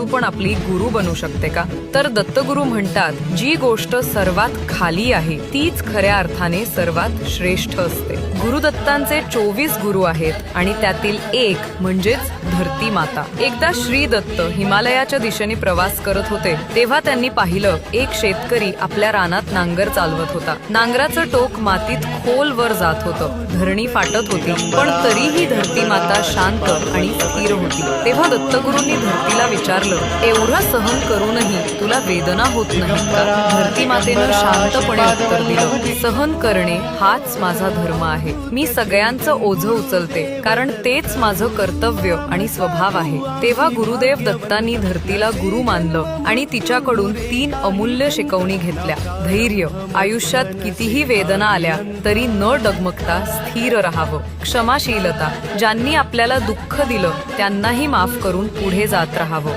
वस्तू पण आपली गुरु बनू शकते का? तर दत्तगुरु म्हणतात जी गोष्ट सर्वात खाली आहे तीच खऱ्या अर्थाने सर्वात श्रेष्ठ असते. गुरुदत्तांचे चोवीस गुरु आहेत आणि त्यातील एक म्हणजेच धरती माता एकदा श्री दत्त हिमालयाच्या दिशेने प्रवास करत होते तेव्हा त्यांनी पाहिलं एक शेतकरी आपल्या रानात नांगर चालवत होता. नांगराचं टोक मातीत खोल वर जात होतं. धरणी फाटत होती पण तरीही धरती माता शांत आणि स्थिर होती. तेव्हा दत्तगुरूंनी धरतीला विचारलं एवढं सहन करूनही तुला वेदना होत नाही का? धरती मातेनं शांतपणे उत्तर दिलं. सहन करणे हाच माझा धर्म आहे. मी सगळ्यांचं ओझं उचलते कारण तेच माझं कर्तव्य आणि स्वभाव आहे. तेव्हा गुरुदेव दत्तांनी धरतीला गुरु मानलं आणि तिच्याकडून तीन अमूल्य शिकवणी घेतल्या. धैर्य आयुष्यात कितीही वेदना आल्या तरी न डगमगता स्थिर राहावं. क्षमाशीलता ज्यांनी आपल्याला दुःख दिलं त्यांनाही माफ करून पुढे जात राहावं.